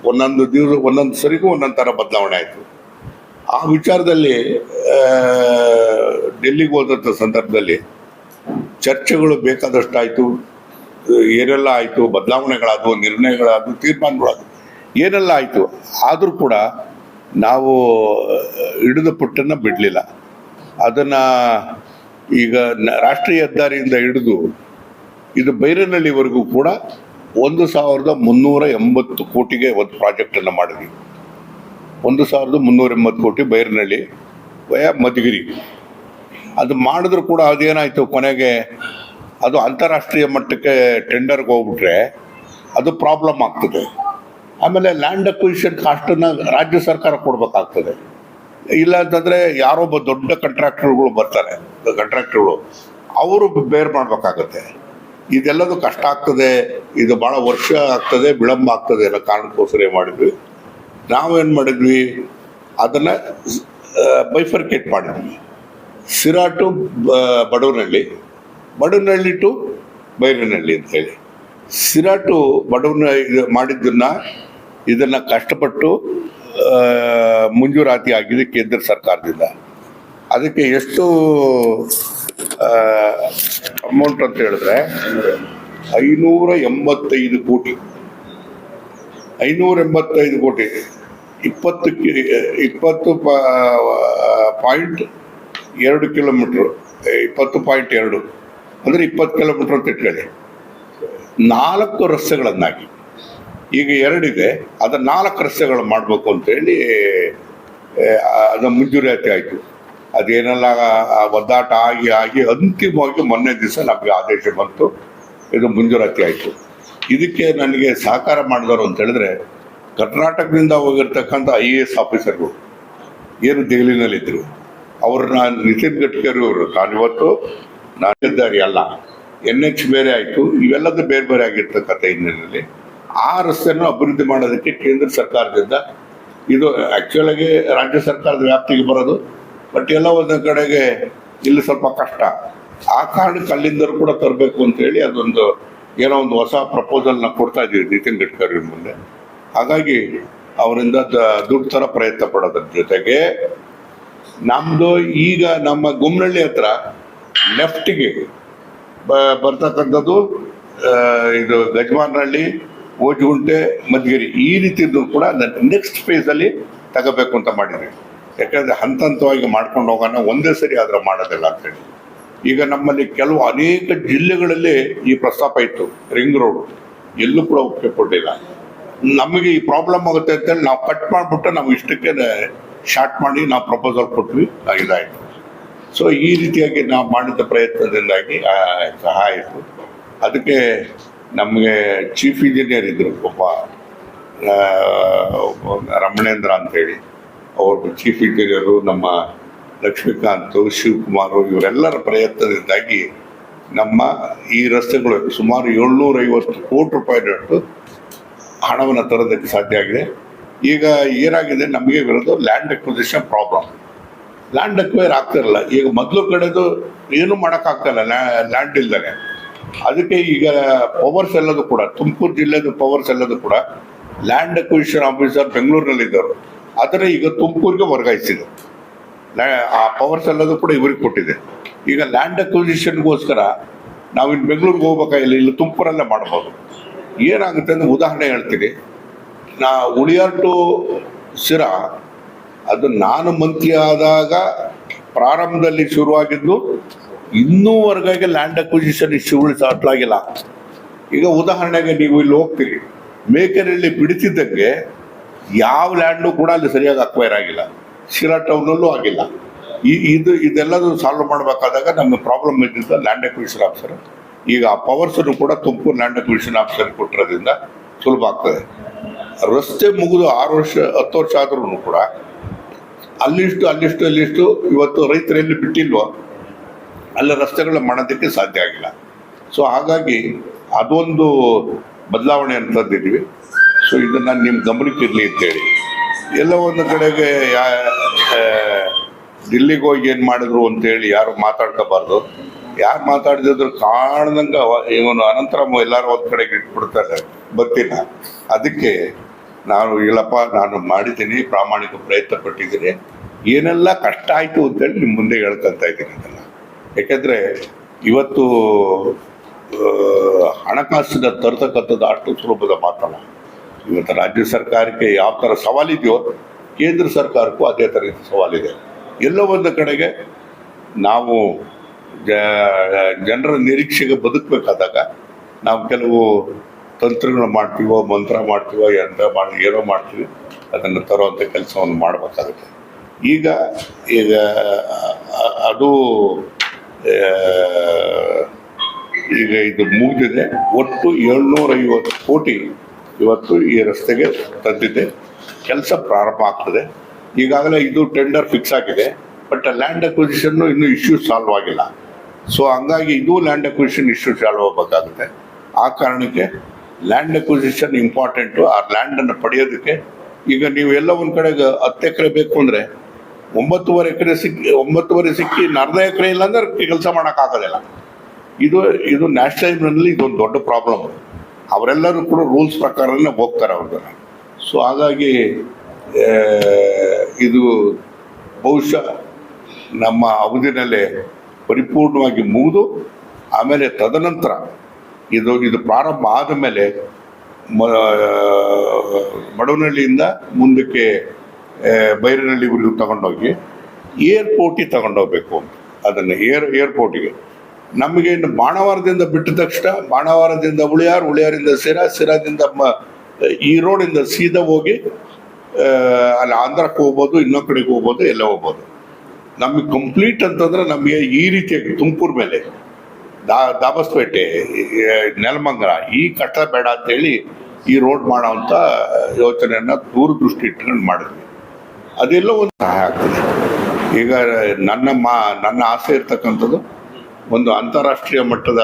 ಒಂದೊಂದು ದಿವಸ, ಒಂದೊಂದು ಸರಿಗೂ ಒಂದೊಂದು ಥರ ಬದಲಾವಣೆ ಆಯಿತು. ಆ ವಿಚಾರದಲ್ಲಿ ಡೆಲ್ಲಿಗೆ ಹೋದಂಥ ಸಂದರ್ಭದಲ್ಲಿ ಚರ್ಚೆಗಳು ಬೇಕಾದಷ್ಟು ಆಯಿತು ಏನೆಲ್ಲ ಆಯಿತು? ಬದಲಾವಣೆಗಳಾದವು, ನಿರ್ಣಯಗಳಾದವು, ತೀರ್ಮಾನಗಳಾದವು. ಏನೆಲ್ಲ ಆಯಿತು? ಆದರೂ ಕೂಡ ನಾವು ಹಿಡಿದ ಪುಟ್ಟನ್ನು ಬಿಡಲಿಲ್ಲ. ಅದನ್ನು ಈಗ ರಾಷ್ಟ್ರೀಯ ಹೆದ್ದಾರಿಯಿಂದ ಹಿಡಿದು ಇದು ಬೈರನಹಳ್ಳಿವರೆಗೂ ಕೂಡ ಒಂದು ಸಾವಿರದ ಮುನ್ನೂರ ಎಂಬತ್ತು ಕೋಟಿಗೆ ಒಂದು ಪ್ರಾಜೆಕ್ಟನ್ನು ಮಾಡಿದ್ವಿ. ಒಂದು ಸಾವಿರದ ಮುನ್ನೂರ ಎಂಬತ್ತು ಕೋಟಿ ಬೈರನಹಳ್ಳಿ ವಯ ಮಧುಗಿರಿ. ಅದು ಮಾಡಿದ್ರು ಕೂಡ ಅದೇನಾಯಿತು? ಕೊನೆಗೆ ಅದು ಅಂತಾರಾಷ್ಟ್ರೀಯ ಮಟ್ಟಕ್ಕೆ ಟೆಂಡರ್ಗೆ ಹೋಗ್ಬಿಟ್ರೆ ಅದು ಪ್ರಾಬ್ಲಮ್ ಆಗ್ತದೆ. ಆಮೇಲೆ ಲ್ಯಾಂಡ್ ಅಕ್ವಿಷನ್ ಕಾಸ್ಟನ್ನು ರಾಜ್ಯ ಸರ್ಕಾರ ಕೊಡಬೇಕಾಗ್ತದೆ. ಇಲ್ಲ ಅಂತಂದರೆ ಯಾರೊಬ್ಬ ದೊಡ್ಡ ಕಂಟ್ರಾಕ್ಟರ್ಗಳು ಬರ್ತಾರೆ ಕಂಟ್ರಾಕ್ಟರ್ಗಳು ಅವರು ಬೇರ್ ಮಾಡಬೇಕಾಗತ್ತೆ. ಇದೆಲ್ಲದು ಕಷ್ಟ ಆಗ್ತದೆ, ಇದು ಭಾಳ ವರ್ಷ ಆಗ್ತದೆ, ವಿಳಂಬ ಆಗ್ತದೆ ಅನ್ನೋ ಕಾರಣಕ್ಕೋಸ್ಕರ ಏನು ಮಾಡಿದ್ವಿ. ನಾವೇನು ಮಾಡಿದ್ವಿ? ಅದನ್ನು ಬೈಫರ್ಕೇಟ್ ಮಾಡಿದ್ವಿ. ಸಿರಾ ಟು ಬ- ಬಡವನಹಳ್ಳಿ ಟು ಬೈರನಹಳ್ಳಿ ಅಂತೇಳಿ ಸಿರಾ ಟು ಬಡವನ ಮಾಡಿದ್ದನ್ನ ಇದನ್ನ ಕಷ್ಟಪಟ್ಟು ಮುಂಜೂರಾತಿ ಆಗಿದೆ ಕೇಂದ್ರ ಸರ್ಕಾರದಿಂದ. ಅದಕ್ಕೆ ಎಷ್ಟು ಅಮೌಂಟ್ ಅಂತ ಹೇಳಿದ್ರೆ ಐನೂರ ಎಂಬತ್ತೈದು ಕೋಟಿ. ಐನೂರ ಎಂಬತ್ತೈದು ಕೋಟಿ. ಇಪ್ಪತ್ತು ಇಪ್ಪತ್ತು ಪಾಯಿಂಟ್ ಎರಡು ಕಿಲೋಮೀಟ್ರ್, ಇಪ್ಪತ್ತು ಪಾಯಿಂಟ್ ಎರಡು. ಅಂದರೆ ಇಪ್ಪತ್ತು ಕಿಲೋಮೀಟ್ರ್ ಅಂತ ಇಟ್ಕೊಳ್ಳಿ. ನಾಲ್ಕು ರಸ್ತೆಗಳನ್ನಾಗಿ. ಈಗ ಎರಡಿದೆ ಅದು ನಾಲ್ಕು ರಸ್ತೆಗಳು ಮಾಡಬೇಕು ಅಂತೇಳಿ ಅದು ಮುಂಜೂರಾತಿ ಆಯಿತು. ಅದೇನೆಲ್ಲ ಒದ್ದಾಟ ಆಗಿ ಆಗಿ ಅಂತಿಮವಾಗಿ ಮೊನ್ನೆ ದಿವಸ ನಮಗೆ ಆದೇಶ ಬಂತು. ಇದು ಮುಂಜೂರಾತಿ ಆಯಿತು. ಇದಕ್ಕೆ ನನಗೆ ಸಹಕಾರ ಮಾಡಿದವರು ಅಂತ ಹೇಳಿದ್ರೆ, ಕರ್ನಾಟಕದಿಂದ ಹೋಗಿರ್ತಕ್ಕಂಥ ಐ ಎ ಎಸ್ ಆಫೀಸರ್ಗಳು, ಏನು ದೆಹಲಿನಲ್ಲಿದ್ದರು ಅವ್ರನ್ನ ನಿತಿನ್ ಗಡ್ಕರಿ ಅವರು ನಾನಿವತ್ತು ನಾನಿದ್ದಾರಿ ಅಲ್ಲ ಎನ್ ಎಚ್ ಬೇರೆ ಆಯಿತು, ಇವೆಲ್ಲದೂ ಬೇರೆ ಬೇರೆ ಆಗಿರ್ತಕ್ಕಂಥ ಹಿನ್ನೆಲೆಯಲ್ಲಿ ಆ ರಸ್ತೆಯನ್ನು ಅಭಿವೃದ್ಧಿ ಮಾಡೋದಕ್ಕೆ ಕೇಂದ್ರ ಸರ್ಕಾರದಿಂದ ಇದು ಆ್ಯಕ್ಚುಲಾಗಿ ರಾಜ್ಯ ಸರ್ಕಾರದ ವ್ಯಾಪ್ತಿಗೆ ಬರೋದು ಬಟ್ ಎಲ್ಲ ಒಂದು ಕಡೆಗೆ ಇಲ್ಲಿ ಸ್ವಲ್ಪ ಕಷ್ಟ. ಆ ಕಾರಣಕ್ಕೆ ಕಲ್ಲಿಂದರೂ ಕೂಡ ತರಬೇಕು ಅಂತೇಳಿ ಅದೊಂದು ಏನೋ ಒಂದು ಹೊಸ ಪ್ರಪೋಸಲ್ನ ಕೊಡ್ತಾ ಇದ್ದೀವಿ ನಿತಿನ್ ಗಡ್ಕರಿ ಮುಂದೆ. ಹಾಗಾಗಿ ಅವರಿಂದ ದುಡ್ಡು ಥರ ಪ್ರಯತ್ನ ಪಡೋದ್ರ ಜೊತೆಗೆ ನಮ್ಮದು ಈಗ ನಮ್ಮ ಗುಮ್ನಳ್ಳಿ ಹತ್ರ ಲೆಫ್ಟಿಗೆ ಬ- ಬರ್ತಕ್ಕಂಥದ್ದು ಇದು ಗಜಮಾನಹಳ್ಳಿ ಓಜುಗುಂಟೆ ಮಧುಗಿರಿ ಈ ರೀತಿದ್ದು ಕೂಡ ನೆಕ್ಸ್ಟ್ ಫೇಸಲ್ಲಿ ತಗೋಬೇಕು ಅಂತ ಮಾಡಿದ್ವಿ. ಯಾಕಂದರೆ ಹಂತ ಹಂತವಾಗಿ ಮಾಡ್ಕೊಂಡು ಹೋಗೋಣ, ಒಂದೇ ಸರಿ ಆದರೆ ಮಾಡೋದಿಲ್ಲ ಅಂತೇಳಿ. ಈಗ ನಮ್ಮಲ್ಲಿ ಕೆಲವು ಅನೇಕ ಜಿಲ್ಲೆಗಳಲ್ಲಿ ಈ ಪ್ರಸ್ತಾಪ ಇತ್ತು, ರಿಂಗ್ ರೋಡು. ಎಲ್ಲೂ ಕೂಡ ಒಪ್ಪಿಗೆ ಕೊಟ್ಟಿಲ್ಲ. ನಮಗೆ ಈ ಪ್ರಾಬ್ಲಮ್ ಆಗುತ್ತೆ ಅಂತೇಳಿ ನಾವು ಕಟ್ ಮಾಡಿಬಿಟ್ಟು ನಾವು ಇಷ್ಟಕ್ಕೆ ಶಾರ್ಟ್ ಮಾಡಿ ನಾವು ಪ್ರಪೋಸಲ್ ಕೊಟ್ವಿ, ಇದಾಯ್ತು. ಸೊ ಈ ರೀತಿಯಾಗಿ ನಾವು ಮಾಡಿದ ಪ್ರಯತ್ನದಿಂದಾಗಿ ಆ, ಸಹಾಯ ಆಯಿತು ಅದಕ್ಕೆ ನಮಗೆ ಚೀಫ್ ಇಂಜಿನಿಯರ್ ಇದ್ದರು ಒಬ್ಬ ರಮಣೇಂದ್ರ ಅಂತೇಳಿ. ಅವರು ಚೀಫ್ ಇಂಜಿನಿಯರು ನಮ್ಮ ಲಕ್ಷ್ಮೀಕಾಂತ್ ಶಿವಕುಮಾರ್ ಇವರೆಲ್ಲರ ಪ್ರಯತ್ನದಿಂದಾಗಿ ನಮ್ಮ ಈ ರಸ್ತೆಗಳು ಸುಮಾರು ಏಳ್ನೂರ ಐವತ್ತು ಕೋಟಿ ರೂಪಾಯಿನಷ್ಟು ಹಣವನ್ನು ತರೋದಕ್ಕೆ ಸಾಧ್ಯ ಆಗಿದೆ. ಈಗ ಏನಾಗಿದೆ? ನಮಗೆ ಬರೋದು land acquisition problem land acquire ಆಗ್ತಿರಲ್ಲ ಈಗ ಮೊದಲು ಕಡೆದು ಏನು ಮಾಡೋಕ್ಕಾಗ್ತಲ್ಲ ಲ್ಯಾಂಡ್ ಇಲ್ದಾನೆ. ಅದಕ್ಕೆ ಈಗ ಪವರ್ಸ್ ಎಲ್ಲದು ಕೂಡ, ತುಮಕೂರು ಜಿಲ್ಲೆದು ಪವರ್ಸ್ ಎಲ್ಲದು ಕೂಡ ಲ್ಯಾಂಡ್ ಅಕ್ವಿಷನ್ ಆಫೀಸರ್ ಬೆಂಗಳೂರಿನಲ್ಲಿ ಇದ್ದವರು ಆದರೆ ಈಗ ತುಮಕೂರಿಗೆ ವರ್ಗಾಯಿಸಿದೆ ಆ ಪವರ್ಸ್ ಎಲ್ಲದು ಕೂಡ ಇವ್ರಿಗೆ ಕೊಟ್ಟಿದೆ. ಈಗ ಲ್ಯಾಂಡ್ ಅಕ್ವಿಷನ್ಗೋಸ್ಕರ ನಾವು ಇನ್ನು ಬೆಂಗಳೂರಿಗೆ ಹೋಗ್ಬೇಕಾಗಿಲ್ಲ ಇಲ್ಲಿ ತುಮಕೂರಲ್ಲೇ ಮಾಡ್ಬೋದು. ಏನಾಗುತ್ತೆ ಅಂದ್ರೆ ಉದಾಹರಣೆ ಹೇಳ್ತೀನಿ. ನಾ, ಉಳಿಯಾರ್ ಟು ಸಿರಾ ಅದು ನಾನು ಮಂತ್ರಿ ಆದಾಗ ಪ್ರಾರಂಭದಲ್ಲಿ ಶುರುವಾಗಿದ್ದು ಇನ್ನೂವರೆಗಾಗಿ ಲ್ಯಾಂಡ್ ಅಕ್ವಿಸಿಷನ್ ಇಶ್ಯೂಗಳು ದಾಟ್ಲಾಗಿಲ್ಲ ಈಗ ಉದಾಹರಣೆಗೆ ನೀವು ಇಲ್ಲಿ ಹೋಗ್ತೀರಿ. ಮೇಕರಲ್ಲಿ ಬಿಡಿಸಿದ್ದಕ್ಕೆ ಯಾವ ಲ್ಯಾಂಡು ಕೂಡ ಅಲ್ಲಿ ಸರಿಯಾಗಿ ಅಕ್ವೈರ್ ಆಗಿಲ್ಲ. ಶಿರಾ ಟೌನಲ್ಲೂ ಆಗಿಲ್ಲ. ಈ ಇದು ಇದೆಲ್ಲದೂ ಸಾಲ್ವ್ ಮಾಡಬೇಕಾದಾಗ ನಮಗೆ ಪ್ರಾಬ್ಲಮ್ ಇದ್ದಿದ್ದ ಲ್ಯಾಂಡ್ ಅಕ್ವಿಷನ್ ಆಫೀಸರ್ ಈಗ ಆ ಪವರ್ಸನ್ನು ಕೂಡ ತುಮಕೂರು ಲ್ಯಾಂಡ್ ಅಕ್ವಿಷನ್ ಆಫೀಸರ್ ಕೊಟ್ಟಿರೋದ್ರಿಂದ ಸುಲಭ ಆಗ್ತದೆ. ರಸ್ತೆ ಮುಗಿದು ಆರು ವರ್ಷ, ಹತ್ತು ವರ್ಷ ಆದ್ರೂ ಕೂಡ ಅಲ್ಲಿಷ್ಟು ಅಲ್ಲಿಷ್ಟು ಅಲ್ಲಿಷ್ಟು ಇವತ್ತು ರೈತರಲ್ಲಿ ಬಿಟ್ಟಿಲ್ವೋ, ಅಲ್ಲಿ ರಸ್ತೆಗಳು ಮಾಡೋದಕ್ಕೆ ಸಾಧ್ಯ ಆಗಿಲ್ಲ. ಸೊ ಹಾಗಾಗಿ ಅದೊಂದು ಬದಲಾವಣೆ ಅಂತದ್ದಿದ್ವಿ ಸೊ ಇದನ್ನ ನಿಮ್ಮ ಗಮನಕ್ಕೆ ಇರಲಿ ಅಂತೇಳಿ. ಎಲ್ಲ ಒಂದು ಕಡೆಗೆ ಯಾ ದಿಲ್ಲಿಗೆ ಹೋಗಿ ಏನು ಮಾಡಿದ್ರು ಅಂತೇಳಿ ಯಾರು ಮಾತಾಡ್ಕೋಬಾರ್ದು. ಯಾರು ಮಾತಾಡಿದ್ರು ಕಾಣ್ದಂಗೆ ಇವನು ಅನಂತರ ಎಲ್ಲರೂ ಒಂದು ಕಡೆಗೆ ಇಟ್ಬಿಡ್ತಾರೆ, ಬತ್ತಿನ. ಅದಕ್ಕೆ ನಾನು ಇಲ್ಲಪ್ಪ ನಾನು ಮಾಡಿದ್ದೀನಿ, ಪ್ರಾಮಾಣಿಕ ಪ್ರಯತ್ನ ಪಟ್ಟಿದ್ದೀನಿ. ಏನೆಲ್ಲ ಕಷ್ಟ ಆಯಿತು ಅಂತೇಳಿ ನಿಮ್ಮ ಮುಂದೆ ಹೇಳ್ಕೊಂತ ಇದ್ದೀನಿ ಅದನ್ನ. ಯಾಕೆಂದರೆ ಇವತ್ತು ಹಣಕಾಸಿನ ತರ್ತಕ್ಕಂಥದ್ದು ಅಷ್ಟು ಸುಲಭದ ಮಾತಲ್ಲ. ಇವತ್ತು ರಾಜ್ಯ ಸರ್ಕಾರಕ್ಕೆ ಯಾವ ಥರ ಸವಾಲಿದೆಯೋ, ಕೇಂದ್ರ ಸರ್ಕಾರಕ್ಕೂ ಅದೇ ಥರ ಸವಾಲಿದೆ. ಎಲ್ಲೋ ಒಂದು ಕಡೆಗೆ ನಾವು ಜನರ ನಿರೀಕ್ಷೆಗೆ ಬದುಕಬೇಕಾದಾಗ ನಾವು ಕೆಲವು ತಂತ್ರಗಳು ಮಾಡ್ತೀವೋ, ಮಂತ್ರ ಮಾಡ್ತೀವೋ, ಯಂತ್ರ ಮಾಡಿ, ಏನೋ ಮಾಡ್ತೀವಿ, ಅದನ್ನು ತರುವಂಥ ಕೆಲಸವನ್ನು ಮಾಡಬೇಕಾಗುತ್ತೆ. ಈಗ ಈಗ, ಅದು ಈಗ ಇದು ಮುಗಿದಿದೆ. ಒಟ್ಟು ಏಳ್ನೂರ ಐವತ್ತು ಕೋಟಿ ಇವತ್ತು ಈ ರಸ್ತೆಗೆ ತಂದಿದೆ. ಕೆಲಸ ಪ್ರಾರಂಭ ಆಗ್ತದೆ. ಈಗಾಗಲೇ ಇದು ಟೆಂಡರ್ ಫಿಕ್ಸ್ ಆಗಿದೆ. ಬಟ್ ಲ್ಯಾಂಡ್ ಅಕ್ವಿಸಿಷನ್ ಇನ್ನೂ ಇಶ್ಯೂ ಸಾಲ್ವ್ ಆಗಿಲ್ಲ. ಸೊ, ಹಂಗಾಗಿ ಇದು ಲ್ಯಾಂಡ್ ಅಕ್ವಿಸಿಷನ್ ಇಶ್ಯೂ ಸಾಲ್ವ್ ಆಗಬೇಕಾಗುತ್ತೆ. ಆ ಕಾರಣಕ್ಕೆ ಲ್ಯಾಂಡ್ ಅಕ್ವಿಸಿಷನ್ ಇಂಪಾರ್ಟೆಂಟು ಆ ಲ್ಯಾಂಡನ್ನು ಪಡೆಯೋದಕ್ಕೆ ಈಗ ನೀವು ಎಲ್ಲ ಒಂದು ಕಡೆಗೆ ಹತ್ತು ಎಕರೆ ಬೇಕು ಅಂದರೆ ಒಂಬತ್ತುವರೆ ಎಕರೆ ಸಿಕ್ಕಿ ಒಂಬತ್ತುವರೆ ಸಿಕ್ಕಿ ಅರ್ಧ ಎಕರೆ ಇಲ್ಲ ಅಂದ್ರೆ ಕೆಲಸ ಮಾಡೋಕ್ಕಾಗೋದಿಲ್ಲ ಇದು ಇದು ನ್ಯಾಷನಲ್ ಇದೊಂದು ದೊಡ್ಡ ಪ್ರಾಬ್ಲಮ್ ಅವರೆಲ್ಲರೂ ಕೂಡ ರೂಲ್ಸ್ ಪ್ರಕಾರನೇ ಹೋಗ್ತಾರೆ ಅವ್ರದ್ದು ಸೊ ಹಾಗಾಗಿ ಇದು ಬಹುಶಃ ನಮ್ಮ ಅವಧಿನಲ್ಲೇ ಪರಿಪೂರ್ಣವಾಗಿ ಮುಗಿದು, ಆಮೇಲೆ ತದನಂತರ ಇದು ಇದು ಪ್ರಾರಂಭ ಆದ ಮೇಲೆ ಮ ಮಡವನಹಳ್ಳಿಯಿಂದ ಮುಂದಕ್ಕೆ ಆ, ಬೈರನಹಳ್ಳಿವರೆಗೂ ತಗೊಂಡೋಗಿ ಏರ್ಪೋರ್ಟಿಗೆ ತಗೊಂಡೋಗ್ಬೇಕು ಅದನ್ನು ಏರ್ ಏರ್ಪೋರ್ಟಿಗೆ. ನಮಗೆ ಇನ್ನು ಬಾಣವಾರದಿಂದ ಬಿಟ್ಟ ತಕ್ಷಣ ಬಾಣವಾರದಿಂದ ಉಳಿಯಾರ್ ಉಳಿಯಾರಿಂದ ಸಿರಾ ಸಿರಾದಿಂದ ಈ ರೋಡಿಂದ ಸೀದಾ ಹೋಗಿ ಅಲ್ಲಿ ಆಂಧ್ರಕ್ಕೆ ಹೋಗ್ಬೋದು ಇನ್ನೊಂದು ಕಡೆಗೆ ಹೋಗ್ಬೋದು ಎಲ್ಲ ಹೋಗ್ಬೋದು. ನಮಗೆ ಕಂಪ್ಲೀಟ್ ಅಂತಂದ್ರೆ ನಮಗೆ ಈ ರೀತಿಯಾಗಿ ತುಮಕೂರು ಮೇಲೆ ದಾ ದಾಬಸ್ಪೇಟೆ ನೆಲಮಂಗಲ, ಈ ಕಟ್ಟಡ ಬೇಡ ಅಂತೇಳಿ ಈ ರೋಡ್ ಮಾಡೋ ಅಂತ ಯೋಚನೆಯನ್ನ ದೂರದೃಷ್ಟಿ ಇಟ್ಕೊಂಡು ಮಾಡಿದ್ವಿ. ಅದೆಲ್ಲ ಒಂದು ಸಹಾಯ ಆಗ್ತದೆ. ಈಗ ನನ್ನ ಮಾ, ನನ್ನ ಆಸೆ ಇರ್ತಕ್ಕಂಥದ್ದು ಒಂದು ಅಂತಾರಾಷ್ಟ್ರೀಯ ಮಟ್ಟದ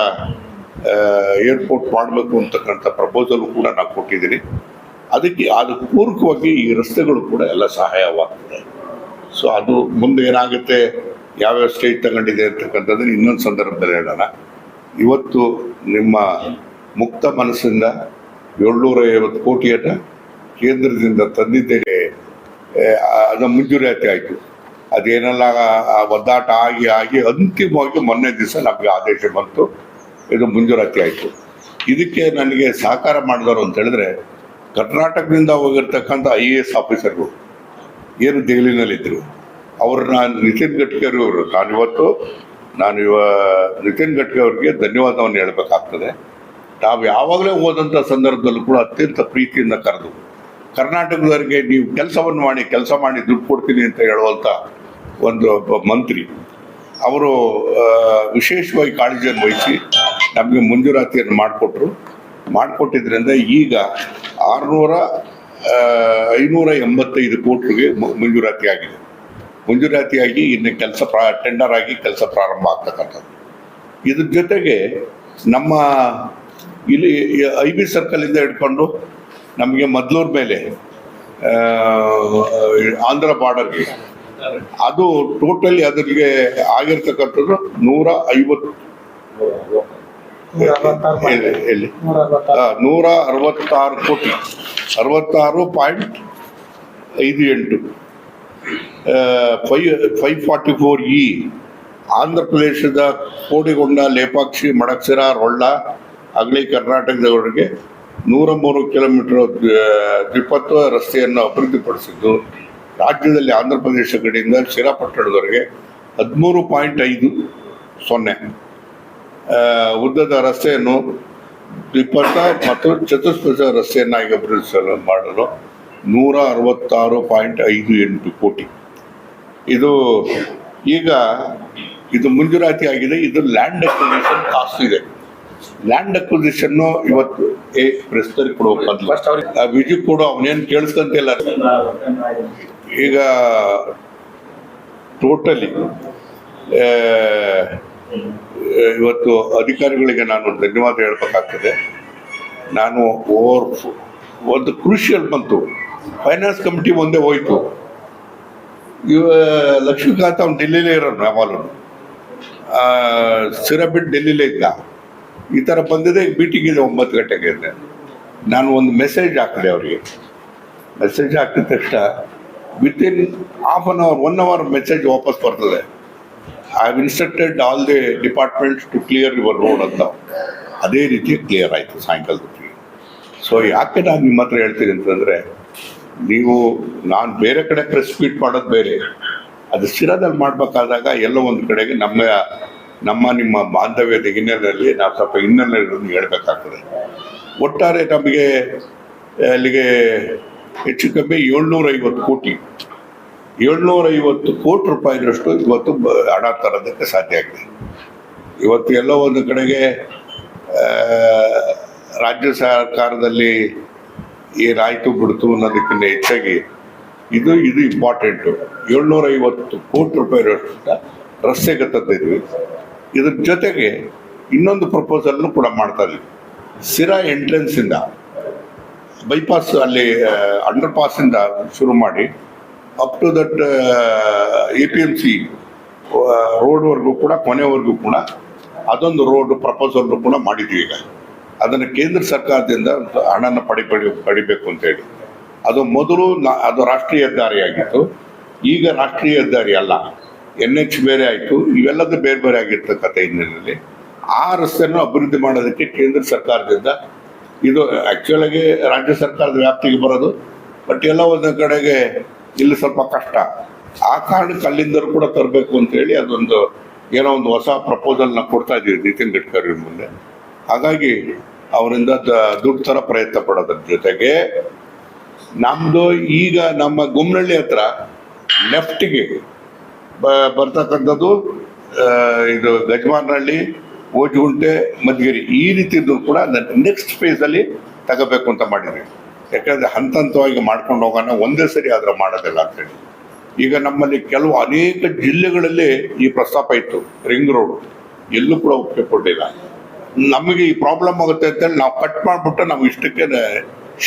ಏರ್ಪೋರ್ಟ್ ಮಾಡಬೇಕು ಅಂತಕ್ಕಂಥ ಪ್ರಪೋಸಲ್ ಕೂಡ ನಾವು ಕೊಟ್ಟಿದ್ದೀನಿ ಅದಕ್ಕೆ, ಅದು ಪೂರ್ವಕವಾಗಿ ಈ ರಸ್ತೆಗಳು ಕೂಡ ಎಲ್ಲ ಸಹಾಯವಾಗ್ತದೆ. ಸೊ ಅದು ಮುಂದೆ ಏನಾಗುತ್ತೆ, ಯಾವ್ಯಾವ ಸ್ಟೇಜ್ ತಗೊಂಡಿದೆ ಅಂತಕ್ಕಂಥದ್ದು ಇನ್ನೊಂದು ಸಂದರ್ಭದಲ್ಲಿ ಹೇಳೋಣ. ಇವತ್ತು ನಿಮ್ಮ ಮುಕ್ತ ಮನಸ್ಸಿಂದ ಏಳ್ನೂರ ಐವತ್ತು ಕೋಟಿಯನ್ನು ಕೇಂದ್ರದಿಂದ ತಂದಿದ್ದೇನೆ. ಅದು ಮುಂಜೂರಾತಿ ಆಯಿತು. ಅದೇನೆಲ್ಲ ಆ ಒದ್ದಾಟ ಆಗಿ ಆಗಿ ಅಂತಿಮವಾಗಿ ಮೊನ್ನೆ ದಿವಸ ನಮಗೆ ಆದೇಶ ಬಂತು. ಇದು ಮುಂಜೂರಾತಿ ಆಯಿತು. ಇದಕ್ಕೆ ನನಗೆ ಸಹಕಾರ ಮಾಡಿದವರು ಅಂತ ಹೇಳಿದ್ರೆ ಕರ್ನಾಟಕದಿಂದ ಹೋಗಿರ್ತಕ್ಕಂಥ ಐ ಎ ಎಸ್ ಆಫೀಸರ್ಗಳು ಏನು ದೆಹಲಿನಲ್ಲಿದ್ದರು ಅವ್ರನ್ನ ನಿತಿನ್ ಗಡ್ಕರಿ ಅವರು, ನಾನಿವತ್ತು ನಾನು ಇವ ನಿತಿನ್ ಗಡ್ಕರಿ ಅವರಿಗೆ ಧನ್ಯವಾದವನ್ನು ಹೇಳಬೇಕಾಗ್ತದೆ. ತಾವು ಯಾವಾಗಲೇ ಹೋದಂಥ ಸಂದರ್ಭದಲ್ಲೂ ಕೂಡ ಅತ್ಯಂತ ಪ್ರೀತಿಯಿಂದ ಕರೆದು, ಕರ್ನಾಟಕದವರಿಗೆ ನೀವು ಕೆಲಸವನ್ನು ಮಾಡಿ, ಕೆಲಸ ಮಾಡಿ ದುಡ್ಡು ಕೊಡ್ತೀನಿ ಅಂತ ಹೇಳುವಂಥ ಒಂದು ಮಂತ್ರಿ, ಅವರು ವಿಶೇಷವಾಗಿ ಕಾಳಜಿಯನ್ನು ವಹಿಸಿ ನಮಗೆ ಮಂಜೂರಾತಿಯನ್ನು ಮಾಡಿಕೊಟ್ರು. ಮಾಡಿಕೊಟ್ಟಿದ್ದರಿಂದ ಈಗ ಆರುನೂರ ಐನೂರ ಎಂಬತ್ತೈದು ಕೋಟಿಗೆ ಮಂಜೂರಾತಿ ಆಗಿದೆ ಮಂಜೂರಾತಿಯಾಗಿ ಇನ್ನು ಕೆಲಸ ಪ್ರಾ ಟೆಂಡರ್ ಆಗಿ ಕೆಲಸ ಪ್ರಾರಂಭ ಆಗ್ತಕ್ಕಂಥದ್ದು. ಇದ್ರ ಜೊತೆಗೆ ನಮ್ಮ ಇಲ್ಲಿ ಐ ಬಿ ಸರ್ಕಲಿಂದ ಹಿಡ್ಕೊಂಡು ನಮಗೆ ಮದ್ಲೂರ್ ಮೇಲೆ ಆಂಧ್ರ ಬಾರ್ಡರ್ಗೆ ಅದು ಟೋಟಲಿ ಅದರಿಗೆ ಆಗಿರ್ತಕ್ಕಂಥದ್ದು ನೂರ ಐವತ್ತು. ನೂರ ಅರವತ್ತಾರು ಕೋಟಿ. ಅರವತ್ತಾರು ಪಾಯಿಂಟ್ ಐದು ಎಂಟು. Five five forty four E Andhra ಪ್ರದೇಶದ ಕೋಡಿಗೊಂಡ ಲೇಪಾಕ್ಷಿ ಮಡಕ್ಸಿರ ರೊಳ್ಳ ಅಗಲಿ ಕರ್ನಾಟಕದವರೆಗೆ ನೂರ ಮೂರು ಕಿಲೋಮೀಟರ್ ದ್ವಿಪಥ ರಸ್ತೆಯನ್ನು ಅಭಿವೃದ್ಧಿಪಡಿಸಿದ್ದು, ರಾಜ್ಯದಲ್ಲಿ ಆಂಧ್ರ ಪ್ರದೇಶ ಕಡೆಯಿಂದ ಶ್ರೀರಾಪಟ್ಟಣದವರೆಗೆ ಹದಿಮೂರು ಪಾಯಿಂಟ್ ಐದು ಸೊನ್ನೆ. ಉದ್ದದ ರಸ್ತೆಯನ್ನು ದ್ವಿಪಥ ಮತ್ತು ಚತುಷ್ಪಥ ರಸ್ತೆಯನ್ನಾಗಿ ಅಭಿವೃದ್ಧಿಸಲು ಮಾಡಲು ನೂರ ಅರವತ್ತಾರು ಪಾಯಿಂಟ್ ಐದು ಎಂಟು ಕೋಟಿ. ಇದು ಈಗ ಇದು ಮುಂಜೂರಾತಿ ಆಗಿದೆ. ಇದು ಲ್ಯಾಂಡ್ ಅಕ್ವಿಸಿಷನ್ ಕಾಸ್ಟ್ ಇದೆ. ಲ್ಯಾಂಡ್ ಅಕ್ವಿಸಿಷನ್ನು ಇವತ್ತು ಏ ಪ್ರೆಸ್ದವ್ರಿಗೆ ಕೊಡುವ ವಿಜಿ ಕೂಡ ಅವನೇನು ಕೇಳಿಸ್ಕಂತಿಲ್ಲ ಈಗ ಟೋಟಲಿ ಇವತ್ತು ಅಧಿಕಾರಿಗಳಿಗೆ ನಾನು ಧನ್ಯವಾದ ಹೇಳ್ಬೇಕಾಗ್ತದೆ. ನಾನು ಓವರ್ ಒಂದು ಕ್ರೂಷಿಯಲ್ ಬಂತು. ಫೈನಾನ್ಸ್ ಕಮಿಟಿ ಮುಂದೆ ಹೋಯ್ತು. ಇವ, ಲಕ್ಷ್ಮೀಕಾಂತ್ ಅವ್ನು ಡೆಲ್ಲಿಲೇ ಇರೋನು ಯಾವಾಗಲೂ ಸ್ಥಿರ ಬಿಟ್ಟು ಡೆಲ್ಲಿಲೇ ಇದ್ದ. ಈ ಥರ ಬಂದಿದೆ ಮೀಟಿಂಗ್ ಇದೆ ಒಂಬತ್ತು ಗಂಟೆಗೆ ಇದೆ ನಾನು ಒಂದು ಮೆಸೇಜ್ ಹಾಕಿದೆ ಅವರಿಗೆ. ಮೆಸೇಜ್ ಹಾಕಿದ ತಕ್ಷಣ within half an hour one hour message ವಾಪಸ್ ಬರ್ತದೆ. I have instructed all the departments to clear your road ಅಂತ. ಅದೇ ರೀತಿ ಕ್ಲಿಯರ್ ಆಯಿತು ಸಾಯಂಕಾಲದ ಸೊ ಯಾಕೆ ನಾನು ನಿಮ್ಮ ಹತ್ರ ಹೇಳ್ತೀನಿ ಅಂತಂದರೆ ನೀವು, ನಾನು ಬೇರೆ ಕಡೆ ಪ್ರೆಸ್ ಮೀಟ್ ಮಾಡೋದು ಬೇರೆ. ಅದು ಶಿರಾದಲ್ಲಿ ಮಾಡಬೇಕಾದಾಗ ಎಲ್ಲೋ ಒಂದು ಕಡೆಗೆ ನಮ್ಮ ನಮ್ಮ ನಿಮ್ಮ ಬಾಂಧವ್ಯದ ಹಿನ್ನೆಲೆಯಲ್ಲಿ ನಾವು ಸ್ವಲ್ಪ ಹಿನ್ನೆಲೆ ಹೇಳಬೇಕಾಗ್ತದೆ. ಒಟ್ಟಾರೆ ನಮಗೆ, ಅಲ್ಲಿಗೆ ಹೆಚ್ಚು ಕಮ್ಮಿ ಏಳ್ನೂರೈವತ್ತು ಕೋಟಿ. ಏಳ್ನೂರೈವತ್ತು ಕೋಟಿ ರೂಪಾಯಿನಷ್ಟು ಇವತ್ತು ಹಣ ತರೋದಕ್ಕೆ ಸಾಧ್ಯ ಆಗಿದೆ. ಇವತ್ತು ಎಲ್ಲೋ ಒಂದು ಕಡೆಗೆ ರಾಜ್ಯ ಸರ್ಕಾರದಲ್ಲಿ ಏನಾಯಿತು ಬಿಡ್ತು ಅನ್ನೋದಕ್ಕಿಂತ ಹೆಚ್ಚಾಗಿ ಇದು ಇದು ಇಂಪಾರ್ಟೆಂಟು ಏಳ್ನೂರ ಐವತ್ತು ಕೋಟಿ ರೂಪಾಯಿ ರಸ್ತೆಗೆ ತಂದಿದ್ವಿ. ಇದ್ರ ಜೊತೆಗೆ ಇನ್ನೊಂದು ಪ್ರಪೋಸಲ್ನು ಕೂಡ ಮಾಡ್ತಾ ಇದ್ವಿ. ಸಿರಾ ಎಂಟ್ರೆನ್ಸಿಂದ ಬೈಪಾಸ್ ಅಲ್ಲಿ ಅಂಡರ್ ಪಾಸಿಂದ ಶುರು ಮಾಡಿ up to that A P M C ರೋಡ್ವರೆಗೂ ಕೂಡ, ಕೊನೆವರೆಗೂ ಕೂಡ ಅದೊಂದು ರೋಡ್ ಪ್ರಪೋಸಲ್ ಕೂಡ ಮಾಡಿದ್ವಿ ಈಗ. ಅದನ್ನು ಕೇಂದ್ರ ಸರ್ಕಾರದಿಂದ ಹಣನ ಪಡಿ ಪಡಿ ಪಡಿಬೇಕು ಅಂತೇಳಿ ಅದು ಮೊದಲು ಅದು ರಾಷ್ಟ್ರೀಯ ಹೆದ್ದಾರಿ ಆಗಿತ್ತು. ಈಗ ರಾಷ್ಟ್ರೀಯ ಹೆದ್ದಾರಿ ಅಲ್ಲ. ಎನ್ ಎಚ್ ಬೇರೆ ಆಯಿತು. ಇವೆಲ್ಲದೂ ಬೇರೆ ಬೇರೆ ಆಗಿರ್ತಕ್ಕಂಥ ಹಿನ್ನೆಲೆಯಲ್ಲಿ ಆ ರಸ್ತೆಯನ್ನು ಅಭಿವೃದ್ಧಿ ಮಾಡೋದಕ್ಕೆ ಕೇಂದ್ರ ಸರ್ಕಾರದಿಂದ ಇದು ಆ್ಯಕ್ಚುಲಾಗಿ ರಾಜ್ಯ ಸರ್ಕಾರದ ವ್ಯಾಪ್ತಿಗೆ ಬರೋದು. ಬಟ್ ಎಲ್ಲ ಒಂದು ಕಡೆಗೆ ಇಲ್ಲಿ ಸ್ವಲ್ಪ ಕಷ್ಟ. ಆ ಕಾರಣಕ್ಕೆ ಅಲ್ಲಿಂದರೂ ಕೂಡ ತರಬೇಕು ಅಂತೇಳಿ ಅದೊಂದು ಏನೋ ಒಂದು ಹೊಸ ಪ್ರಪೋಸಲ್ನ ಕೊಡ್ತಾ ಇದ್ದೀವಿ ನಿತಿನ್ ಗಡ್ಕರಿ ಮುಂದೆ. ಹಾಗಾಗಿ ಅವರಿಂದ ದುಡ್ಡು ತರ ಪ್ರಯತ್ನ ಪಡೋದ್ರ ಜೊತೆಗೆ ನಮ್ದು ಈಗ ನಮ್ಮ ಗುಮ್ನಳ್ಳಿ ಹತ್ರ ಲೆಫ್ಟಿಗೆ ಬರ್ತಕ್ಕಂಥದ್ದು ಇದು ಗಜಮಾನಹಳ್ಳಿ ಓಜುಗುಂಟೆ ಮಧುಗಿರಿ ಈ ರೀತಿದ್ದು ಕೂಡ ನೆಕ್ಸ್ಟ್ ಫೇಸಲ್ಲಿ ತಗೋಬೇಕು ಅಂತ ಮಾಡಿದ್ರಿ ಯಾಕಂದ್ರೆ ಹಂತ ಹಂತವಾಗಿ ಮಾಡ್ಕೊಂಡು ಹೋಗೋಣ, ಒಂದೇ ಸರಿ ಆದ್ರೆ ಮಾಡೋದಿಲ್ಲ ಅಂತೇಳಿ. ಈಗ ನಮ್ಮಲ್ಲಿ ಕೆಲವು ಅನೇಕ ಜಿಲ್ಲೆಗಳಲ್ಲಿ ಈ ಪ್ರಸ್ತಾಪ ಇತ್ತು, ರಿಂಗ್ ರೋಡ್. ಎಲ್ಲೂ ಕೂಡ ಒಪ್ಪಿಕೊಂಡಿಲ್ಲ. ನಮಗೆ ಈ ಪ್ರಾಬ್ಲಮ್ ಆಗುತ್ತೆ ಅಂತೇಳಿ ನಾವು ಕಟ್ ಮಾಡಿಬಿಟ್ಟು ನಾವು ಇಷ್ಟಕ್ಕೆ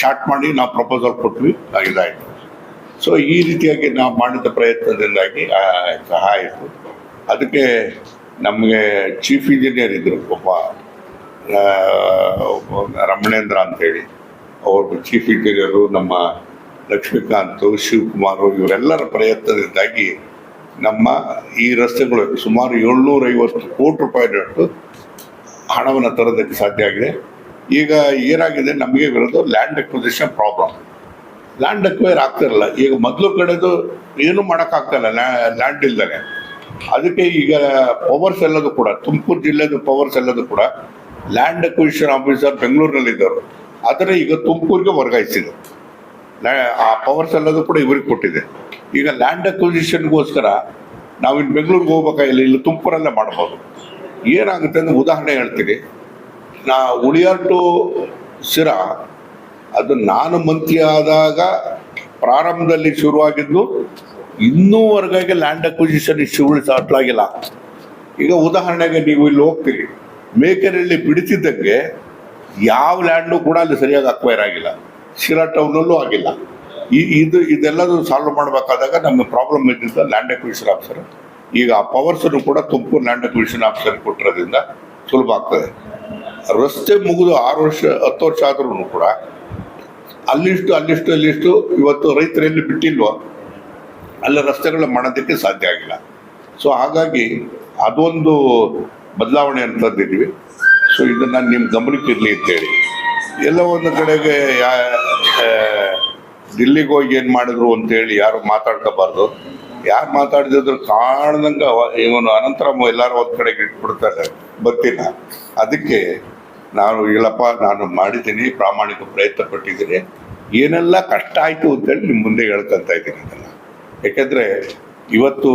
ಶಾರ್ಟ್ ಮಾಡಿ ನಾವು ಪ್ರಪೋಸಲ್ ಕೊಟ್ವಿ, ಇದಾಯಿತು. ಸೊ ಈ ರೀತಿಯಾಗಿ ನಾವು ಮಾಡಿದ ಪ್ರಯತ್ನದಿಂದಾಗಿ ಸಹ ಆಯಿತು. ಅದಕ್ಕೆ ನಮಗೆ ಚೀಫ್ ಇಂಜಿನಿಯರ್ ಇದ್ದರು ಒಬ್ಬ ರಮಣೇಂದ್ರ ಅಂತೇಳಿ. ಅವರು ಚೀಫ್ ಇಂಜಿನಿಯರು ನಮ್ಮ ಲಕ್ಷ್ಮೀಕಾಂತ್ ಶಿವಕುಮಾರ್ ಇವರೆಲ್ಲರ ಪ್ರಯತ್ನದಿಂದಾಗಿ ನಮ್ಮ ಈ ರಸ್ತೆಗಳು ಸುಮಾರು ಏಳ್ನೂರೈವತ್ತು ಕೋಟಿ ರೂಪಾಯಿ ರೂಪಾಯಿನಷ್ಟು ಹಣವನ್ನು ತರೋದಕ್ಕೆ ಸಾಧ್ಯ ಆಗಿದೆ. ಈಗ ಏನಾಗಿದೆ? ನಮಗೆ ಬರೋದು land acquisition problem land acquire ಆಗ್ತಿರಲ್ಲ ಈಗ ಮೊದಲು ಕಡೆದು ಏನು ಮಾಡೋಕ್ಕಾಗ್ತಾಯಿಲ್ಲ ಲ್ಯಾಂಡ್ ಇಲ್ದಾನೆ. ಅದಕ್ಕೆ ಈಗ ಪವರ್ಸ್ ಎಲ್ಲದು ಕೂಡ, ತುಮಕೂರು ಜಿಲ್ಲೆದು ಪವರ್ಸ್ ಎಲ್ಲದು ಕೂಡ ಲ್ಯಾಂಡ್ ಅಕ್ವಿಸಿಷನ್ ಆಫೀಸರ್ ಬೆಂಗಳೂರಿನಲ್ಲಿ ಇದ್ದವರು ಅದನ್ನ ಈಗ ತುಮಕೂರಿಗೆ ವರ್ಗಾಯಿಸಿದೆ ಆ ಪವರ್ಸ್ ಎಲ್ಲದು ಕೂಡ ಇವ್ರಿಗೆ ಕೊಟ್ಟಿದೆ. ಈಗ ಲ್ಯಾಂಡ್ ಅಕ್ವಿಸಿಷನ್ಗೋಸ್ಕರ ನಾವು ಇನ್ನು ಬೆಂಗಳೂರಿಗೆ ಹೋಗ್ಬೇಕಾಗಿಲ್ಲ ಇಲ್ಲಿ ತುಮಕೂರಲ್ಲೇ ಮಾಡ್ಬೋದು? ಏನಾಗುತ್ತೆ ಅಂದ್ರೆ ಉದಾಹರಣೆ ಹೇಳ್ತೀನಿ. ನಾ ಉಳಿಯಾರ್ ಟು ಅದು ನಾನು ಮಂತ್ರಿ ಆದಾಗ ಪ್ರಾರಂಭದಲ್ಲಿ ಶುರುವಾಗಿದ್ದು ಇನ್ನೂವರೆಗೆ ಲ್ಯಾಂಡ್ ಅಕ್ವಿಸಿಷನ್ ಶುರು ಆಗಿಲ್ಲ. ಈಗ ಉದಾಹರಣೆಗೆ ನೀವು ಇಲ್ಲಿ ಹೋಗ್ತೀರಿ. ಮೇಕೆರಲ್ಲಿ ಬಿಡಿಸಿದ್ದಕ್ಕೆ ಯಾವ ಲ್ಯಾಂಡು ಕೂಡ ಅಲ್ಲಿ ಸರಿಯಾಗಿ ಅಕ್ವೈರ್ ಆಗಿಲ್ಲ. ಶಿರಾ ಟೌನಲ್ಲೂ ಆಗಿಲ್ಲ. ಈ, ಇದು ಇದೆಲ್ಲದೂ ಸಾಲ್ವ್ ಮಾಡಬೇಕಾದಾಗ ನಮಗೆ ಪ್ರಾಬ್ಲಮ್ ಇದ್ದಿದ್ದ ಲ್ಯಾಂಡ್ ಅಕ್ವಿಷನ್ ಆಫೀಸರ್ ಈಗ ಆ ಪವರ್ಸನ್ನು ಕೂಡ ತುಮಕೂರು ಲ್ಯಾಂಡ್ ಅಕ್ವಿಷನ್ ಆಫೀಸರ್ ಕೊಟ್ಟಿರೋದ್ರಿಂದ ಸುಲಭ ಆಗ್ತದೆ. ರಸ್ತೆ ಮುಗಿದು ಆರು ವರ್ಷ, ಹತ್ತು ವರ್ಷ ಆದ್ರೂ ಕೂಡ ಅಲ್ಲಿಷ್ಟು ಅಲ್ಲಿಷ್ಟು ಅಲ್ಲಿಷ್ಟು ಇವತ್ತು ರೈತರು ಎಲ್ಲಿ ಬಿಟ್ಟಿಲ್ವೋ ಅಲ್ಲಿ ರಸ್ತೆಗಳು ಮಾಡೋದಕ್ಕೆ ಸಾಧ್ಯ ಆಗಿಲ್ಲ. ಸೊ ಹಾಗಾಗಿ ಅದೊಂದು ಬದಲಾವಣೆ ಅಂತಂದಿದ್ವಿ ಸೊ ಇದನ್ನು ನಿಮ್ಮ ಗಮನಕ್ಕೆ ಇರಲಿ ಅಂತೇಳಿ ಎಲ್ಲ ಒಂದು ಕಡೆಗೆ ಯಾ ದಿಲ್ಲಿಗೆ ಹೋಗಿ ಏನು ಮಾಡಿದ್ರು ಅಂತೇಳಿ ಯಾರು ಮಾತಾಡ್ಕೋಬಾರ್ದು. ಯಾರು ಮಾತಾಡಿದ್ರು ಕಾಣ್ದಂಗೆ ಇವನು ಅನಂತರ ಎಲ್ಲರೂ ಒಂದ್ ಕಡೆಗೆ ಇಟ್ಬಿಡ್ತಾರೆ ಬರ್ತೀನ ಅದಕ್ಕೆ ನಾನು, ಇಲ್ಲಪ್ಪ, ನಾನು ಮಾಡಿದ್ದೀನಿ, ಪ್ರಾಮಾಣಿಕ ಪ್ರಯತ್ನ ಪಟ್ಟಿದ್ದೀನಿ. ಏನೆಲ್ಲ ಕಷ್ಟ ಆಯಿತು ಅಂತೇಳಿ ನಿಮ್ಮ ಮುಂದೆ ಹೇಳ್ಕೊಂತ ಇದ್ದೀನಿ ಅದನ್ನು. ಯಾಕೆಂದರೆ ಇವತ್ತು